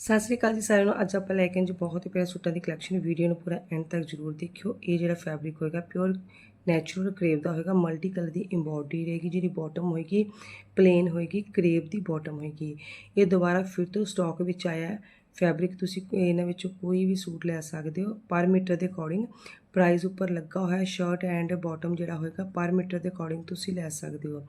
ਸਤਿ ਸ੍ਰੀ ਅਕਾਲ ਜੀ ਸਾਰਿਆਂ ਨੂੰ। ਅੱਜ ਆਪਾਂ ਲੈ ਕੇ ਆਏ ਜੀ ਬਹੁਤ ਹੀ ਪਿਆਰੇ ਸੂਟਾਂ ਦੀ ਕਲੈਕਸ਼ਨ ਵੀਡੀਓ ਨੂੰ ਪੂਰਾ ਐਂਡ ਤੱਕ ਜ਼ਰੂਰ ਦੇਖਿਓ। ਇਹ ਜਿਹੜਾ ਫੈਬਰਿਕ ਹੋਏਗਾ ਪਿਓਰ ਨੈਚੁਰਲ ਕਰੇਵ ਦਾ ਹੋਏਗਾ ਮਲਟੀ ਕਲਰ ਦੀ ਐਮਬੋਡਰੀ ਰਹੇਗੀ ਜਿਹੜੀ ਬਾਟਮ ਹੋਏਗੀ ਪਲੇਨ ਹੋਏਗੀ ਕਰੇਵ ਦੀ ਬਾਟਮ ਹੋਏਗੀ। ਇਹ ਦੁਬਾਰਾ ਫਿਰ ਤੋਂ ਸਟਾਕ ਵਿੱਚ ਆਇਆ ਹੈ। ਫੈਬਰਿਕ ਤੁਸੀਂ ਇਹਨਾਂ ਵਿੱਚੋਂ ਕੋਈ ਵੀ ਸੂਟ ਲੈ ਸਕਦੇ ਹੋ। ਪਰ ਮੀਟਰ ਦੇ ਅਕੋਰਡਿੰਗ ਪ੍ਰਾਈਸ ਉੱਪਰ ਲੱਗਾ ਹੋਇਆ ਸ਼ਰਟ ਐਂਡ ਬਾਟਮ ਜਿਹੜਾ ਹੋਏਗਾ ਪਰ ਮੀਟਰ ਦੇ ਅਕੋਰਡਿੰਗ ਤੁਸੀਂ ਲੈ ਸਕਦੇ ਹੋ।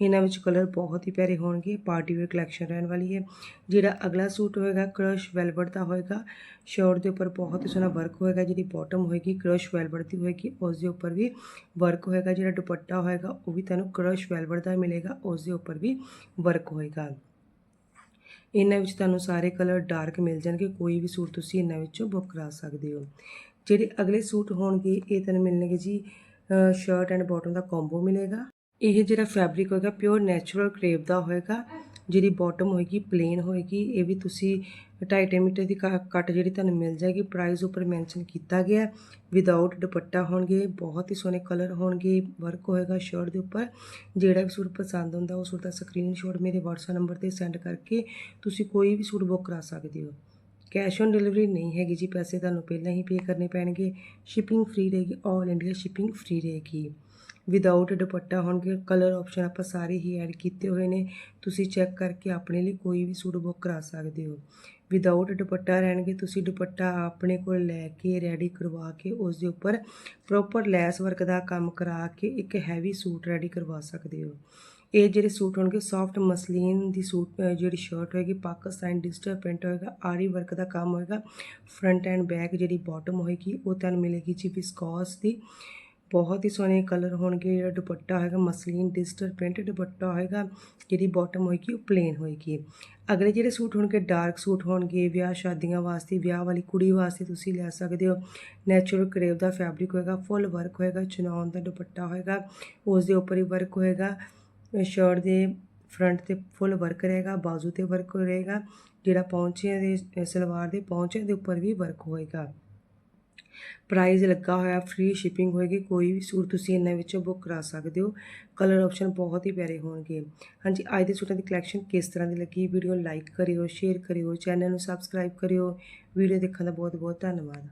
ਇਹਨਾਂ ਵਿੱਚ ਕਲਰ ਬਹੁਤ ਹੀ ਪਿਆਰੇ ਹੋਣਗੇ ਪਾਰਟੀ ਵੇਅਰ ਕਲੈਕਸ਼ਨ ਰਹਿਣ ਵਾਲੀ ਹੈ। ਜਿਹੜਾ ਅਗਲਾ ਸੂਟ ਹੋਏਗਾ ਕ੍ਰਸ਼ ਵੈਲਵਟ ਦਾ ਹੋਏਗਾ। ਸ਼ਰਟ ਦੇ ਉੱਪਰ ਬਹੁਤ ਹੀ ਸੋਹਣਾ ਵਰਕ ਹੋਏਗਾ ਜਿਹੜੀ ਬਾਟਮ ਹੋਏਗੀ ਕ੍ਰਸ਼ ਵੈਲਵਟ ਦੀ ਹੋਏਗੀ, ਉਸ ਦੇ ਉੱਪਰ ਵੀ ਵਰਕ ਹੋਏਗਾ। ਜਿਹੜਾ ਦੁਪੱਟਾ ਹੋਏਗਾ, ਉਹ ਵੀ ਤੁਹਾਨੂੰ ਕ੍ਰਸ਼ ਵੈਲਵਟ ਦਾ ਮਿਲੇਗਾ, ਉਸ ਦੇ ਉੱਪਰ ਵੀ ਵਰਕ ਹੋਏਗਾ। ਇਹਨਾਂ ਵਿੱਚ ਤੁਹਾਨੂੰ ਸਾਰੇ ਕਲਰ ਡਾਰਕ ਮਿਲ ਜਾਣਗੇ, ਕੋਈ ਵੀ ਸੂਟ ਤੁਸੀਂ ਇਹਨਾਂ ਵਿੱਚੋਂ ਬੁੱਕ ਕਰਾ ਸਕਦੇ ਹੋ। ਜਿਹੜੇ ਅਗਲੇ ਸੂਟ ਹੋਣਗੇ, ਇਹ ਤੁਹਾਨੂੰ ਮਿਲਣਗੇ ਜੀ ਸ਼ਰਟ ਐਂਡ ਬਾਟਮ ਦਾ ਕੰਬੋ ਮਿਲੇਗਾ। ਇਹ ਜਿਹੜਾ ਫੈਬਰਿਕ ਹੋਏਗਾ ਪਿਓਰ ਨੈਚੁਰਲ ਕਰੇਪ ਦਾ ਹੋਏਗਾ, ਜਿਹੜੀ ਬਾਟਮ ਹੋਏਗੀ ਪਲੇਨ ਹੋਏਗੀ। ਇਹ ਵੀ ਤੁਸੀਂ 2.5 ਮੀਟਰ ਦੀ ਕੱਟ ਜਿਹੜੀ ਤੁਹਾਨੂੰ ਮਿਲ ਜਾਏਗੀ ਪ੍ਰਾਈਸ ਉੱਪਰ ਮੈਂਸ਼ਨ ਕੀਤਾ ਗਿਆ ਵਿਦਆਊਟ ਦੁਪੱਟਾ ਹੋਣਗੇ, ਬਹੁਤ ਹੀ ਸੋਹਣੇ ਕਲਰ ਹੋਣਗੇ ਵਰਕ ਹੋਏਗਾ ਸ਼ਰਟ ਦੇ ਉੱਪਰ। ਜਿਹੜਾ ਵੀ ਸੂਟ ਪਸੰਦ ਹੁੰਦਾ, ਉਹ ਸੂਟ ਦਾ ਸਕਰੀਨਸ਼ਾਟ ਮੇਰੇ WhatsApp ਨੰਬਰ ਤੇ ਸੈਂਡ ਕਰਕੇ ਤੁਸੀਂ ਕੋਈ ਵੀ ਸੂਟ ਬੁੱਕ ਕਰਾ ਸਕਦੇ ਹੋ। ਕੈਸ਼ ਔਨ ਡਿਲੀਵਰੀ ਨਹੀਂ ਹੈਗੀ ਜੀ, ਪੈਸੇ ਤੁਹਾਨੂੰ ਪਹਿਲਾਂ ਹੀ ਪੇ ਕਰਨੇ ਪੈਣਗੇ। ਸ਼ਿਪਿੰਗ ਫ੍ਰੀ ਰਹੇਗੀ ਆਲ ਇੰਡੀਆ ਸ਼ਿਪਿੰਗ ਫ੍ਰੀ ਰਹੇਗੀ। ਵਿਦਆਊਟ ਦੁਪੱਟਾ ਹੋਣਗੇ ਕਲਰ ਆਪਸ਼ਨ ਆਪਾਂ ਸਾਰੇ ਹੀ ਐਡ ਕੀਤੇ ਹੋਏ ਨੇ। ਤੁਸੀਂ ਚੈੱਕ ਕਰਕੇ ਆਪਣੇ ਲਈ ਕੋਈ ਵੀ ਸੂਟ ਬੁੱਕ ਕਰਾ ਸਕਦੇ ਹੋ। ਵਿਦਆਊਟ ਦੁਪੱਟਾ ਰਹਿਣਗੇ, ਤੁਸੀਂ ਦੁਪੱਟਾ ਆਪਣੇ ਕੋਲ ਲੈ ਕੇ ਰੈਡੀ ਕਰਵਾ ਕੇ ਉਸ ਦੇ ਉੱਪਰ ਪ੍ਰੋਪਰ ਲੈਸ ਵਰਕ ਦਾ ਕੰਮ ਕਰਾ ਕੇ ਇੱਕ ਹੈਵੀ ਸੂਟ ਰੈਡੀ ਕਰਵਾ ਸਕਦੇ ਹੋ। ਇਹ ਜਿਹੜੇ ਸੂਟ ਹੋਣਗੇ ਸੌਫਟ ਮਸਲੀਨ ਦੀ ਸੂਟ ਜਿਹੜੀ ਸ਼ਰਟ ਹੋਏਗੀ, ਪਾਕਿਸਤਾਨ ਡਿਜੀਟਲ ਪ੍ਰਿੰਟ ਹੋਏਗਾ, ਆਰੀ ਵਰਕ ਦਾ ਕੰਮ ਹੋਏਗਾ ਫਰੰਟ ਐਂਡ ਬੈਕ ਜਿਹੜੀ ਬਾਟਮ ਹੋਏਗੀ, ਉਹ ਤੁਹਾਨੂੰ ਮਿਲੇਗੀ ਜੀ ਵਿਸਕੋਸ ਦੀ। ਬਹੁਤ ਹੀ ਸੋਹਣੇ ਕਲਰ ਹੋਣਗੇ, ਜਿਹੜਾ ਦੁਪੱਟਾ ਹੋਏਗਾ, ਮਸਲੀਨ ਡਿਜੀਟਲ ਪ੍ਰਿੰਟ ਦੁਪੱਟਾ ਹੋਏਗਾ, ਜਿਹੜੀ ਬਾਟਮ ਹੋਏਗੀ, ਉਹ ਪਲੇਨ ਹੋਏਗੀ। ਅਗਲੇ ਜਿਹੜੇ ਸੂਟ ਹੋਣਗੇ ਡਾਰਕ ਸੂਟ ਹੋਣਗੇ, ਵਿਆਹ ਸ਼ਾਦੀਆਂ ਵਾਸਤੇ, ਵਿਆਹ ਵਾਲੀ ਕੁੜੀ ਵਾਸਤੇ ਤੁਸੀਂ ਲੈ ਸਕਦੇ ਹੋ। ਨੈਚੁਰਲ ਕਰੇਵ ਦਾ ਫੈਬਰਿਕ ਹੋਏਗਾ ਫੁੱਲ ਵਰਕ ਹੋਏਗਾ ਚਨੌਨ ਦਾ ਦੁਪੱਟਾ ਹੋਏਗਾ ਉਸ ਦੇ ਉੱਪਰ ਹੀ ਵਰਕ ਹੋਏਗਾ। ਸ਼ਰਟ ਦੇ ਫਰੰਟ ਤੇ ਫੁੱਲ ਵਰਕ ਰਹੇਗਾ, ਬਾਜ਼ੂ ਤੇ ਵਰਕ ਰਹੇਗਾ, ਜਿਹੜਾ ਪੌਂਚਿਆਂ ਦੇ, ਸਲਵਾਰ ਦੇ ਪੌਂਚਿਆਂ ਦੇ ਉੱਪਰ ਵੀ ਵਰਕ ਹੋਏਗਾ। ਪ੍ਰਾਈਸ ਲੱਗਾ ਹੋਇਆ ਫ੍ਰੀ ਸ਼ਿਪਿੰਗ ਹੋਏਗੀ, ਕੋਈ ਵੀ ਸੂਟ ਤੁਸੀਂ ਇਹਨਾਂ ਵਿੱਚੋਂ ਬੁੱਕ ਕਰਾ ਸਕਦੇ ਹੋ। ਕਲਰ ਆਪਸ਼ਨ ਬਹੁਤ ਹੀ ਪਿਆਰੇ ਹੋਣਗੇ। ਹਾਂਜੀ, ਅੱਜ ਦੇ ਸੂਟਾਂ ਦੀ ਕਲੈਕਸ਼ਨ ਕਿਸ ਤਰ੍ਹਾਂ ਦੀ ਲੱਗੀ? ਵੀਡੀਓ ਲਾਈਕ ਕਰਿਓ ਸ਼ੇਅਰ ਕਰਿਓ ਚੈਨਲ ਨੂੰ ਸਬਸਕ੍ਰਾਈਬ ਕਰਿਓ। ਵੀਡੀਓ ਦੇਖਣ ਦਾ ਬਹੁਤ ਬਹੁਤ ਧੰਨਵਾਦ।